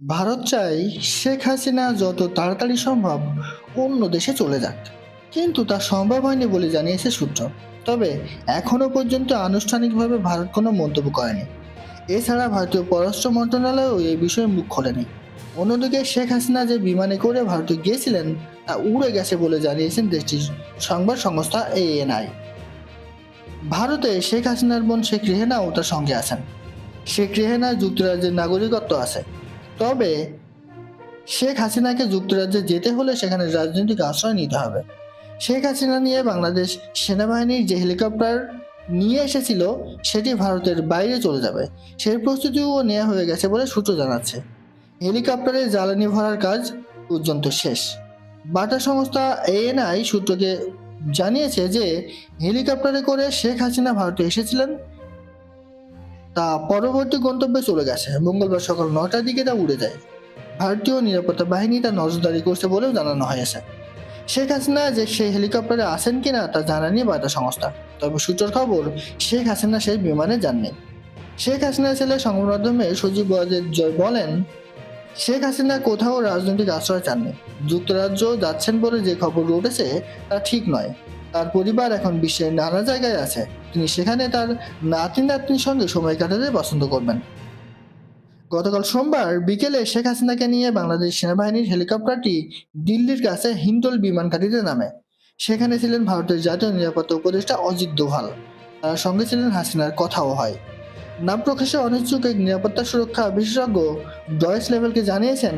ভারত চাই শেখ হাসিনা যত তাড়াতাড়ি সম্ভব অন্য দেশে চলে যাক। কিন্তু তা সম্ভব হয়নি বলে জানিয়েছে সূত্র। তবে এখনও পর্যন্ত আনুষ্ঠানিকভাবে ভারত কোনো মন্তব্য করেনি। এছাড়া ভারতীয় পররাষ্ট্র মন্ত্রণালয়ও এই বিষয়ে মুখ খোলেনি। অন্যদিকে শেখ হাসিনা যে বিমানে করে ভারতে গিয়েছিলেন, তা উড়ে গেছে বলে জানিয়েছেন দেশটির সংবাদ সংস্থা এএনআই। ভারতে শেখ হাসিনার বোন শেখ রেহেনাও তার সঙ্গে আছেন। শেখ রেহেনার যুক্তরাজ্যের নাগরিকত্ব আছে। তবে শেখ হাসিনাকে যুক্তরাজ্যে যেতে হলে সেখানে রাজনৈতিক আশ্রয় নিতে হবে। শেখ হাসিনা নিয়ে বাংলাদেশ সেনাবাহিনীর যে হেলিকপ্টার নিয়ে এসেছিল, সেটি ভারতের বাইরে চলে যাবে। সেই প্রস্তুতিও নেওয়া হয়ে গেছে বলে সূত্র জানাচ্ছে। হেলিকপ্টারে জ্বালানি ভরার কাজ পর্যন্ত শেষ। বার্তা সংস্থা এএনআই সূত্রকে জানিয়েছে যে, হেলিকপ্টারে করে শেখ হাসিনা ভারতে এসেছিলেন। তা পরবর্তী গন্তব্যে চলে গেছে। মঙ্গলবার সকাল নটার দিকে তা উড়ে যায়। ভারতীয় নিরাপত্তা বাহিনী তা নজরদারি করছে বলেও জানানো হয়েছে। শেখ হাসিনা যে সেই হেলিকপ্টারে আসেন কিনা তা জানানি বার্তা সংস্থা তবে সূত্রের খবর, শেখ হাসিনা সেই বিমানে যাননি। শেখ হাসিনা ছেলে সংবাদ মাধ্যমে সজীব জয় বলেন, শেখ হাসিনা কোথাও রাজনৈতিক আশ্রয় চাননি। যুক্তরাজ্য যাচ্ছেন বলে যে খবর উঠেছে তা ঠিক নয়। তার পরিবার এখন বিশ্বের নানা জায়গায় আছে। তিনি সেখানে তার নাতি নাতনির সঙ্গে সময় কাটাতে পছন্দ করবেন। গতকাল সোমবার বিকেলে শেখ হাসিনাকে নিয়ে বাংলাদেশ সেনাবাহিনীর হেলিকপ্টারটি দিল্লির কাছে হিন্দল বিমান ঘাঁটিতে নামে। সেখানে ছিলেন ভারতের জাতীয় নিরাপত্তা উপদেষ্টা অজিত দোভাল। তার সঙ্গে ছিলেন হাসিনার কথাও হয়। নাম প্রকাশে অনিচ্ছুক এক নিরাপত্তা সুরক্ষা বিশেষজ্ঞ ডয়েস লেভেলকে জানিয়েছেন,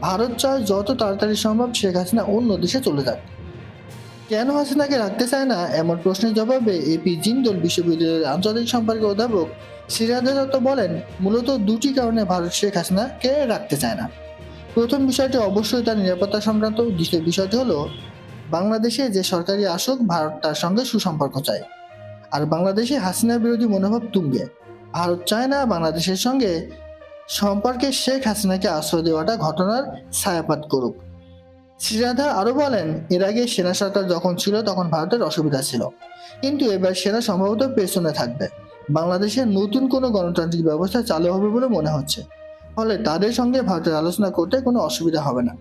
ভারত চায় যত তাড়াতাড়ি সম্ভব শেখ হাসিনা অন্য দেশে চলে যাক। কেন হাসিনাকে রাখতে চায় না? এমন প্রশ্নের জবাবে এপি জিন্দল বিশ্ববিদ্যালয়ের আন্তর্জাতিক সম্পর্কের অধ্যাপক সিরাজা দত্ত বলেন, মূলত দুটি কারণে ভারত শেখ হাসিনাকে রাখতে চায় না। প্রথম বিষয়টি অবশ্যই তার নিরাপত্তা সংক্রান্ত, দ্বিতীয় বিষয়টি হলো বাংলাদেশে যে সরকারি আসুক, ভারত তার সঙ্গে সুসম্পর্ক চায়। আর বাংলাদেশে হাসিনা বিরোধী মনোভাব তুঙ্গে। ভারত চায় না বাংলাদেশের সঙ্গে সম্পর্কে শেখ হাসিনাকে আশ্রয় দেওয়াটা ঘটনার ছায়াপাত করুক। শ্রীরাধা আরও বলেন, এর আগে সেনা সরকার যখন ছিল, তখন ভারতের অসুবিধা ছিল। কিন্তু এবার সেনা সম্ভবত পেছনে থাকবে। বাংলাদেশে নতুন কোনো গণতান্ত্রিক ব্যবস্থা চালু হবে বলে মনে হচ্ছে। ফলে তাদের সঙ্গে ভারতের আলোচনা করতে কোনো অসুবিধা হবে না।